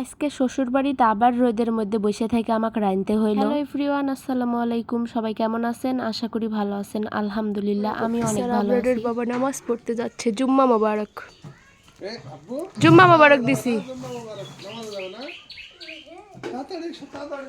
আজকে শ্বশুর বাড়িতে আবার রোদের মধ্যে বসে থেকে আমাকে রাঁধতে হইল। হ্যালো এভরিওয়ান আসসালামু আলাইকুম। সবাই কেমন আছেন? আশা করি ভালো আছেন। আলহামদুলিল্লাহ আমি অনেক ভালো আছি। বাবা নামাজ পড়তে যাচ্ছে। জুম্মা মোবারক। জুম্মা মোবারক দিছি।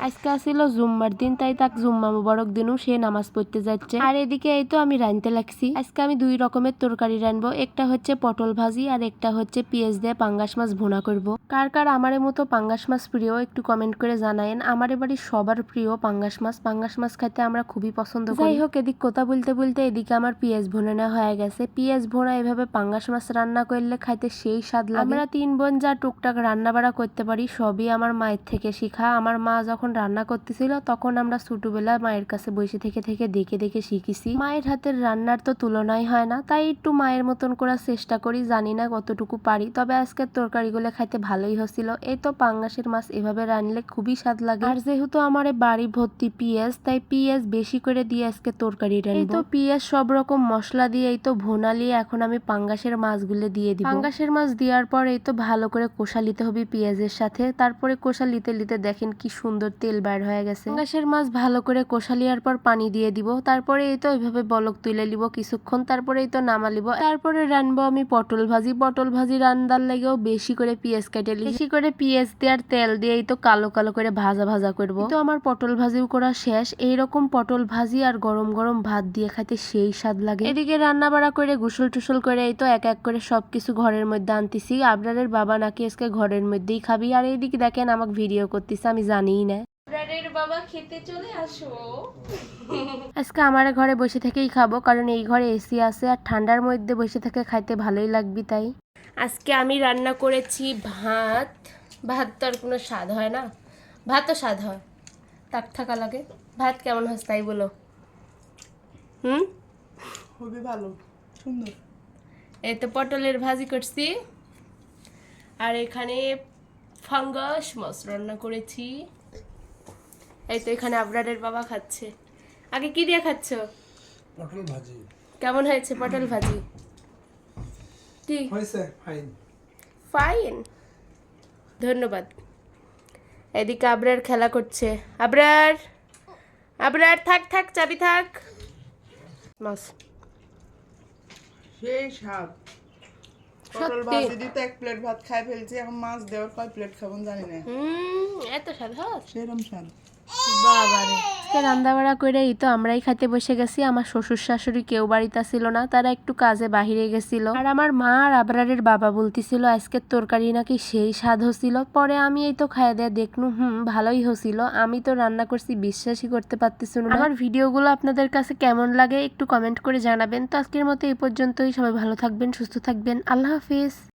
আজকে আসিল জুম্মার দিন, তাই তাক জুম্মা মুবারক দিনও সে নামাজ পড়তে যাচ্ছে। আর এদিকে এই তো আমি রাঁধতে লাগছি। আজকে আমি দুই রকমের তরকারি রানবো একটা হচ্ছে পটল ভাজি আর একটা হচ্ছে পেঁয়াজ দিয়ে পাঙ্গাস মাছ ভুনা করব। কার কার আমারের মতো পাঙ্গাস মাছ প্রিয় একটু কমেন্ট করে জানায়েন। আমার বাড়ির সবার প্রিয় পাঙ্গাস মাছ। পাঙ্গাস মাছ খাইতে আমরা খুবই পছন্দ করি। যাই হোক, এদিক কথা বলতে বলতে এদিকে আমার পেঁয়াজ ভুনানো হয়ে গেছে। পেঁয়াজ ভোনা এভাবে পাঙ্গাস মাছ রান্না করলে খাইতে সেই স্বাদ লাগে। আমরা তিন বোন যা টুকটাক রান্না বাড়া করতে পারি, সবই আমার মায়ের থেকে শিখা আমার মা যখন রান্না করতেছিল তখন আমরা ছোটবেলা মায়ের কাছে বসে থেকে থেকে দেখে দেখে শিখেছি। মায়ের হাতের রান্নার তো তুলনাই হয় না তাই একটু মায়ের মতন করার চেষ্টা করি জানি না কতটুকু পারি। তবে আজকের তরকারিগুলো খাইতে ভালোই হচ্ছিল। এই তো পাঙ্গাসের মাছ এভাবে রানলে খুবই স্বাদ লাগে। আর যেহেতু আমার বাড়ি ভর্তি পিঁয়াজ তাই পিঁয়াজ বেশি করে দিয়ে আজকে তরকারি রান্না এই তো পিঁয়াজ সব রকম মশলা দিয়ে এই তো ভোনালি এখন আমি পাঙ্গাসের মাছগুলো দিয়ে দিব। পাঙ্গাসের মাছ দেওয়ার পর এই তো ভালো করে কষা নিতে হবে পেঁয়াজের সাথে। তারপরে কষা নিতে নিতে দেখেন কি সুন্দর তেল বের হয়ে গেছে। পাঙ্গাসের মাছ ভালো করে কষা লিয়ার পর পানি দিয়ে দিব। তারপরে এই তো এইভাবে বলক তুলে নিব কিছুক্ষণ তারপরে এই তো নামা লিব তারপরে রানবো আমি পটল ভাজি। পটল ভাজি রান্নার লাগেও বেশি করে পেঁয়াজ কেটে লি বেশি করে পেঁয়াজ দিয়ে আর তেল দিয়ে এই তো কালো কালো করে ভাজা ভাজা করব। তো আমার পটল ভাজিও করা শেষ। এইরকম পটল ভাজি আর গরম গরম ভাত দিয়ে খাইতে সেই স্বাদ লাগে। এদিকে রান্না বাড়া করে গুসল টুসল করে এই তো এক এক করে সবকিছু ঘরের মধ্যে আনতেছি। আবরারের বাবা নাকি আজকে ঘরের মধ্যেই খাবি? আর এইদিকে দেখেন আমাকে ভিডিও করতেছে আমি জানিই না। বাবা খেতে চলে আসো। আজকে আমার ঘরে বসে থেকেই খাব কারণ এই ঘরে এসি আছে আর ঠান্ডার মধ্যে বসে থেকে খাইতে ভালোই লাগবে তাই। আজকে আমি রান্না করেছি ভাত। ভাত তো আর কোনো স্বাদ হয় না। ভাত তো স্বাদ হয়। তাক থাকা লাগে। ভাত কেমন হস তাই বলো। হুম? খুবই ভালো। সুন্দর। এই তো পটলের ভাজি করছি। আর এখানে ফাঙ্গাস মাছ রান্না করেছি। এই তো এখানে আবরারের বাবা খাচ্ছে। আগে কি দিয়ে খাচ্ছ? পটল ভাজি। কেমন হয়েছে পটল ভাজি? কি? হয়েছে ফাইন ফাইন ধন্যবাদ। এদিকে আবরার খেলা করছে। আবরার! আবরার থাক থাক চাবি থাক। মাছ। সেই স্বাদ পটল ভাজি দিতে এক প্লেট ভাত খাই ফেলছি এখন মাছ দেওয়ার কয় প্লেট খাব জানি না। হুম এত স্বাদ হয়? সেরম স্বাদ। বাবারে রান্না বাড়া করে এই তো আমরাই খাইতে বসে গেছি। আমার শ্বশুর শাশুড়ি কেউ বাড়িতে ছিল না, তারা একটু কাজে বাহিরে গেছিল। আর আমার মা আর আবরারের বাবা বলতেছিল, আজকের তরকারি নাকি সেই স্বাদ হছিল পরে আমি এই তো খাই দেয়া দেখনু, হুম, ভালোই হছিল আমি তো রান্না করছি, বিশ্বাসই করতে পারতেছিল না। আমার ভিডিওগুলো আপনাদের কাছে কেমন লাগে একটু কমেন্ট করে জানাবেন। তো আজকের মতো এই পর্যন্তই। সবাই ভালো থাকবেন, সুস্থ থাকবেন। আল্লাহ হাফিজ।